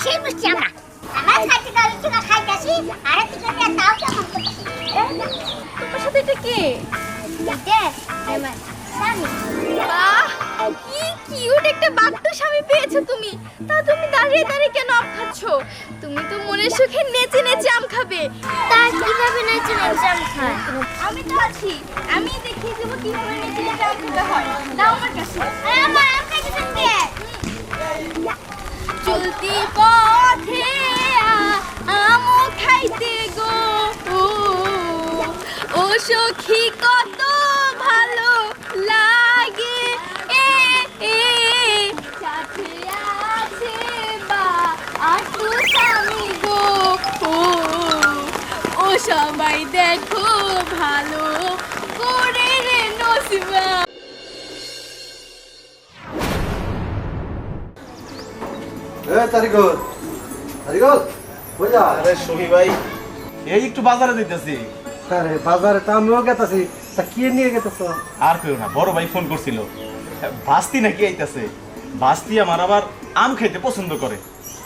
সেই স্বামী পেয়েছ তুমি তা তুমি দাঁড়িয়ে দাঁড়িয়ে কেন আম তুমি তো মনের সুখে নেচে নেচে আম খাবে। তা কীভাবে নেচে এক্সাম আম আমি তো আছি। আমি দেখিয়ে দেবো কীভাবে এক্সাম হয়। দাও আমার কাছে। আমার কে? চলতি পথে আমো খাইতে গো। ও সখী কত ভালো দেখো ভালো করে রে নসিবা আরে ভাই এই একটু বাজারে দিতেছি আরে বাজারে তো আমিও গেতাছি। তা কি নিয়ে গেতেছ? আর কেউ না বড় ভাই ফোন করছিল। ভাস্তি নাকি আইতাছে। ভাস্তি আমার আবার আম খেতে পছন্দ করে।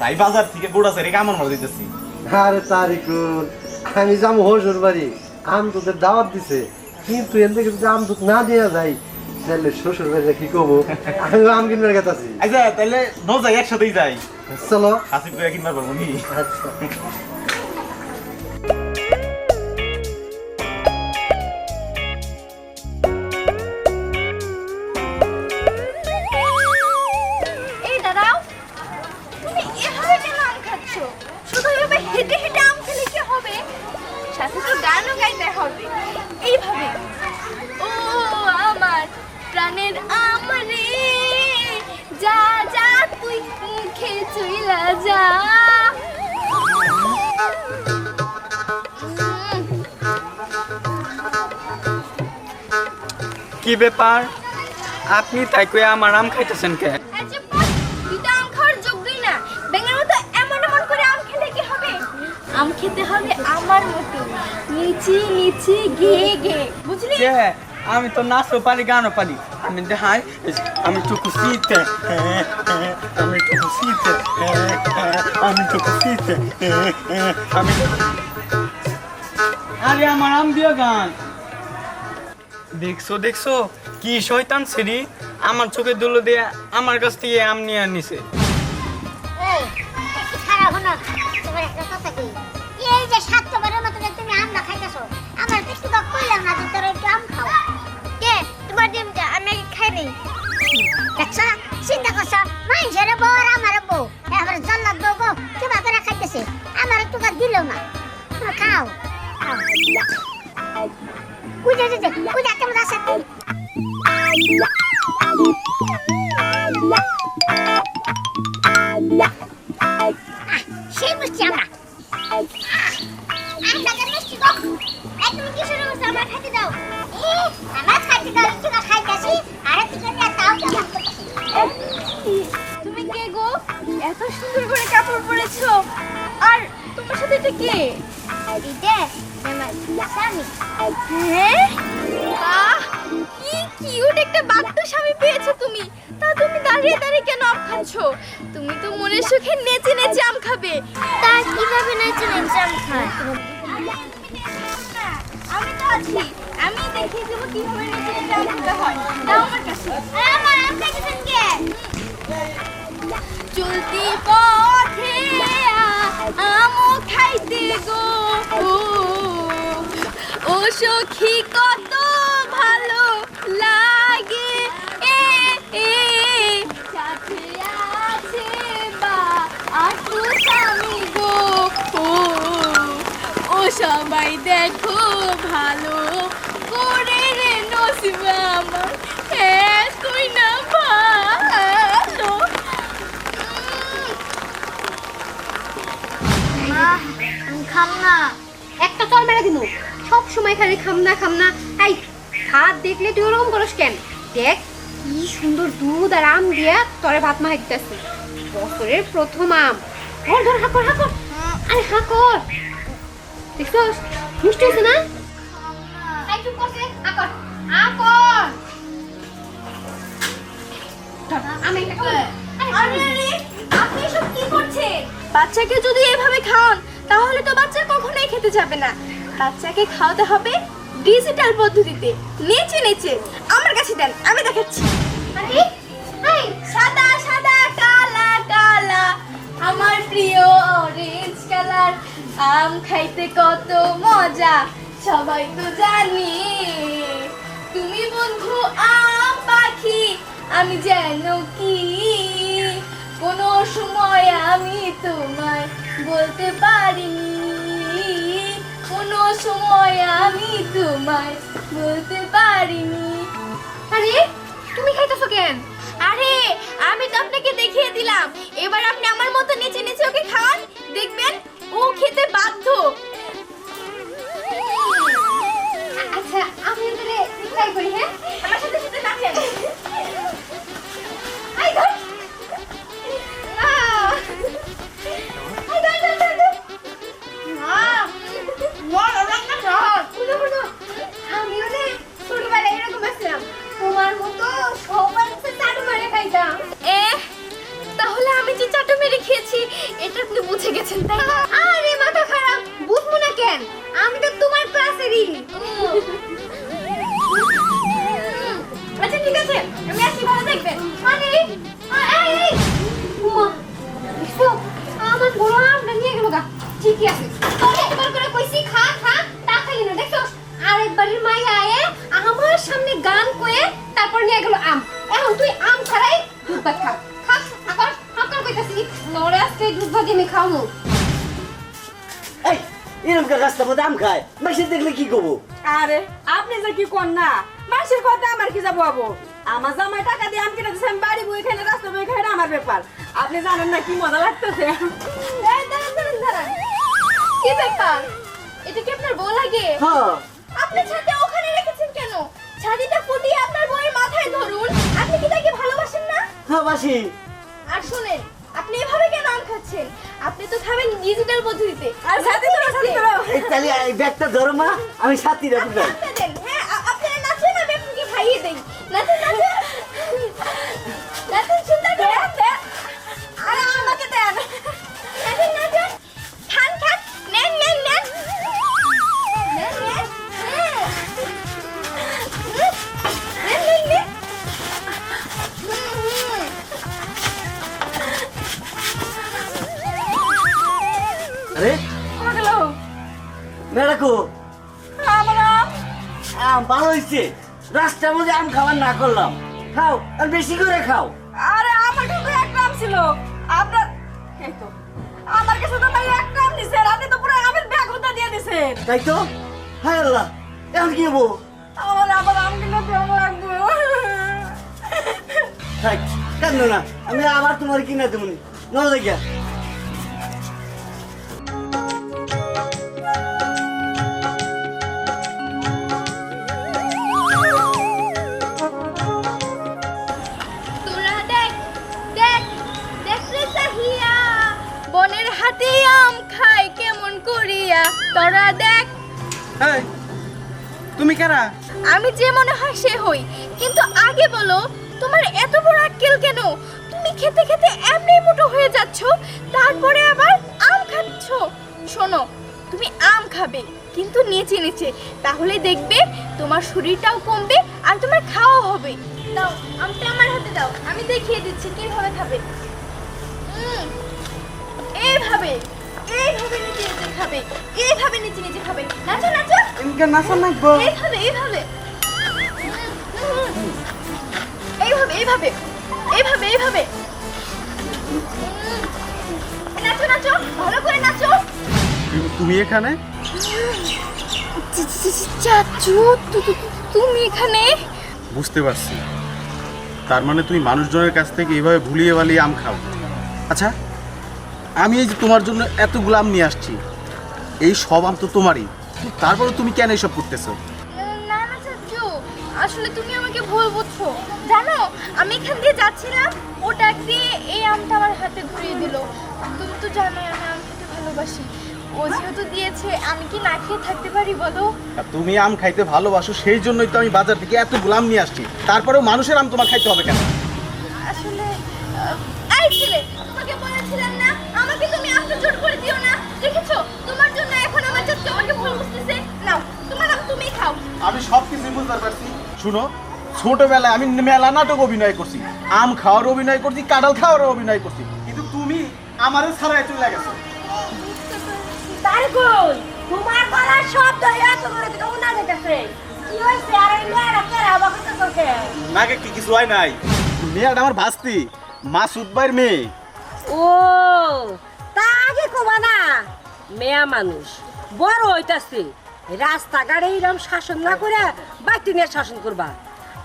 তাই বাজার থেকে গোড়া চারি আমার মারা দিতেছি। আরে তারিকুল আমি যাম হসুর বাড়ি। আম তোদের দাওয়াত দিছে। কিন্তু এর থেকে যদি আম দুধ না দেওয়া যায় তাহলে শ্বশুর বাড়ি কি করব? আমি আম কিনবার কথা আছি আচ্ছা তাহলে ন যাই একসাথেই যাই। চলো। আসিফ ভাই কিনবার পারব আচ্ছা। কি ব্যাপার? আপনি তাই কই আমার আম খাইতেছেন কে? আম খেতে হবে আমার মতো। নিচি নিচি গে গে বুঝলি? আমি তো নাচও পারি গানও পারি আমি দেখাই আমি তো খুশিতে আমি তো খুশিতে আমি তো খুশিতে আমি আরে আমার আম দিও গান। দেখছ দেখছ? কি শয়তান সিঁড়ি? আমার চোখে দুলো দিয়ে আমার কাছ থেকে আম নিয়ে আনিছে। একটু খারাপ হলো তোমার একটা কথা তুমি কে গো? এত সুন্দর করে কাপড় পরেছো। আর তোমার সাথে এটা কে? দিদে আমার স্বামী। হ্যাঁ? বাহ! কি কিউট একটা বাচ্চা স্বামী পেয়েছ তুমি। তা তুমি দাঁড়িয়ে দাঁড়িয়ে কেন আম খাচ্ছ? তুমি তো মনের সুখে নেচে নেচে আম খাবে। তা কীভাবে নেচে নেচে আম খায়? আমি তো আছি। আমি দেখিয়ে দেবো কীভাবে আম হয়। আমার কাছে। চলতি পথে আমো খাইতে গো। ও সখী কত আমি খাম না। একটা চল মেরে দিনু সব সময় খালি খাম না, খাম এই হাত দেখলে তুই ওরকম করস কেন? দেখ, কি সুন্দর দুধ আর আম দিয়া তরে ভাত মা দিতেছে বছরের প্রথম আম। ধর ধর, হাকর হাকর। আরে, হাকর। দেখছস? মিষ্টি হয়েছে না? বাচ্চাকে যদি এভাবে খাওয়ান তাহলে তো বাচ্চা কখনোই খেতে যাবে না। বাচ্চাকে খাওয়াতে হবে ডিজিটাল পদ্ধতিতে। নেচে নেচে। আমার কাছে দেন, আমি দেখাচ্ছি। আরে সাদা সাদা, কালা কালা। আমার প্রিয় অরেঞ্জ কালার আম খাইতে কত মজা, সবাই তো জানি। তুমি বন্ধু আম পাখি, আমি যেন কি? কোনো সময় আমি তোমায় বলতে পারিনি। কোনো সময় আমি তোমায় বলতে পারিনি। ভাত খা খা আকর আকর কইতাছি। নরে আজকে দুধ ভাত আমি খাওয়ামু এই এরকম রাস্তা মধ্যে আম খায়। মাসে দেখলে কি করব? আরে আপনি যে কি কর না মাসের কথা আমার কি যাব আবো? আমার জামাই টাকা দিয়ে আম কিনে দিচ্ছে আমি বাড়ি বই খাই রাস্তা বই খাই আমার ব্যাপার। আপনি জানেন না কি মজা লাগতেছে। কি ব্যাপার? এটা কি আপনার বউ লাগে? হ্যাঁ। আপনি ছাদে ওখানে রেখেছেন কেন? ছাদিটা ফুটিয়ে আপনার বউয়ের মাথায় ধরুন। আপনি কি তাকে ভালোবাসেন আর শুনেন আপনি এভাবে কেন আম খাচ্ছেন? আপনি তো খাবেন ডিজিটাল পদ্ধতিতে। আর সাথে তো সাথে তো এই তাহলে এই ব্যাগটা ধরো মা আমি সাথে রাখব। হ্যাঁ আপনারা নাচেন আমি আপনাকে খাইয়ে দেই। নাচেন নাচেন হয়েছে রাস্তার মধ্যে আম খাবার না করলাম। খাও আর বেশি করে খাও। আরে আমার কাছে এক আম ছিল। আপনার এই তো। আমার কাছে তো ভাই একটা আম নিছে রাতে তো পুরো আমের ব্যাগ হুদা দিয়ে দিছে তাই তো? হায় আল্লাহ এখন কি হব? আমার আবার আম কিনে দেওয়া লাগবে। থাক কান্দো না আমি আবার তোমার কিনা দেবো ন। দেখিয়া। কারা আমি যে মনে হয় সে হই। কিন্তু আগে বলো তোমার এত বড় আক্কেল কেন? তুমি খেতে খেতে এমনি মোটো হয়ে যাচ্ছ তারপরে আবার আম খাচ্ছ। শোনো তুমি আম খাবে কিন্তু নিচে নিচে। তাহলে দেখবে তোমার শরীরটাও কমবে আর তোমার খাওয়া হবে। দাও আমটা আমার হাতে দাও আমি দেখিয়ে দিচ্ছি কীভাবে খাবে। এইভাবে এইভাবে নিচে নিচে খাবে এইভাবে নিচে নিচে খাবে। নাচো নাচো। এমকে নাচা নাচবো এইভাবে এইভাবে। এইভাবে এইভাবে এইভাবে এইভাবে। নাচো নাচো ভালো করে নাচো। তুমি এখানে? চাচু তুমি এখানে? বুঝতে পারছি। তার মানে তুমি মানুষজনের কাছ থেকে এইভাবে ভুলিয়ে বালিয়ে আম খাও। আচ্ছা আমি এই যে তোমার জন্য এতগুলো আম নিয়ে আসছি এই সব আম তো তোমারই। তারপরে তুমি কেন এইসব করতেছো? আসলে তুমি আমাকে ভুল বুঝছ। জানো আমি এখান দিয়ে যাচ্ছিলাম ও ডাক দিয়ে এই আমটা আমার হাতে ধরিয়ে দিল। তুমি তো জানোই আমি আম খেতে ভালোবাসি। ও যেহেতু দিয়েছে আমি কি না খেয়ে থাকতে পারি বলো? তুমি আম খাইতে ভালোবাসো সেই জন্যই তো আমি বাজার থেকে এত গোলাম নিয়ে আসছি। তারপরেও মানুষের আম তোমার খাইতে হবে কেন? আসলে এই ছেলে তোমাকে বলেছিলাম না আমাকে তুমি আস্তে জোর করে দিও না। দেখেছ? তোমার জন্য এখন আমার চাচ্চু আমাকে ভুল বুঝতেছে। নাও তোমার আম তুমিই খাও। আমি সব কিছুই বুঝতে পারছি। শুনো ছোটবেলায় আমি মেলা নাটক অভিনয় করছি আম খাওয়ার অভিনয় করছি কাঁঠাল খাওয়ার অভিনয় করছি কিন্তু তুমি আমারও ছাড়াই চলে গেছো। তারকুল তোমার গলার শব্দ এত করে তো উনা যেতেছে কি হইছে আর এই মেয়েরা কেরা বাবা কত করছে নাকে কি কিছু হয় নাই? মেয়েটা আমার ভাস্তি মাসুদ ভাইয়ের মেয়ে। ও তা আগে কবা না। মেয়া মানুষ বড় হইতাছে। রাস্তাঘাটে এইরকম শাসন না করে বাড়তি নিয়ে শাসন করবা।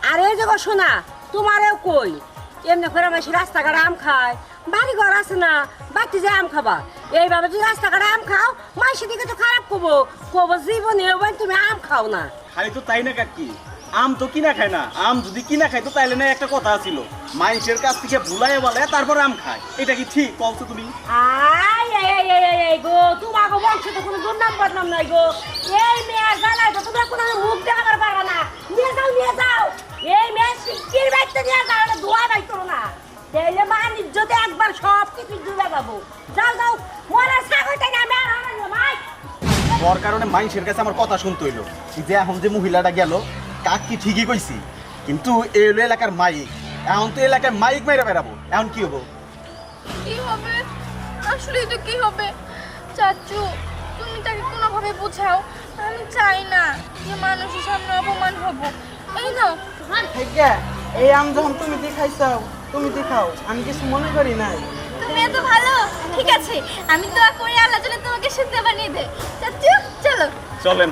আর এই যে শোনা তোমারেও কই? এমনি করে মাসি রাস্তাঘাটে আম খায় বাড়ি ঘর আছে না বাড়তি যে আম খাবা। এইভাবে যদি রাস্তাঘাটে আম খাও মাসি দিকে তো খারাপ কবো। কবো জীবনে তুমি আম খাও না। খালি তো তাই না কাকি? আম তো কিনা খায় না। আম যদি কিনা খায় তো তাইলে না একটা কথা ছিল মাইন্সের কাছ থেকে ভুলাই বলে তারপর আম খায়। এটা কি ঠিক বলছো তুমি? আই এই এই এই এই, এই গো তোমাকে বংশ তো কোনো দুর্নাম বদনাম নাই গো। এই মেয়ের জ্বালায় তো তোমরা কোনো মুখ দেখাবার পারবে না। নিয়ে যাও নিয়ে যাও। এই মেয়ে শিক্ষির বাইতে নিয়ে যাও এটা না। তাইলে একবার সব কিছু ডুবে যাব। যাও যাও মরা ছাগলটা না মেয়ের হারানো মাই ওর কারণে মাইন্সের কাছে আমার কথা শুনতে হইল। যে এখন যে মহিলাটা গেল কাকি ঠিকই কইছি। কিন্তু এই হলো এলাকার মাইক। এখন তো এলাকায় মাইক মেরে বেড়াবো। এখন কি হব? কি হবে? আসলে তো কি হবে? চাচু তুমি তাকে কোনোভাবে বোঝাও? আমি চাই না যে মানুষের সামনে অপমান হব। এই নাও। এই আম যখন তুমি দেখাইছাও তুমি দেখাও। আমি কিছু মনে করি নাই। তুমি এত ভালো? ঠিক আছে আমি তো করি আল্লাহ যেন তোমাকে শুনতে বানিয়ে দে চাচু চলো। চলেন।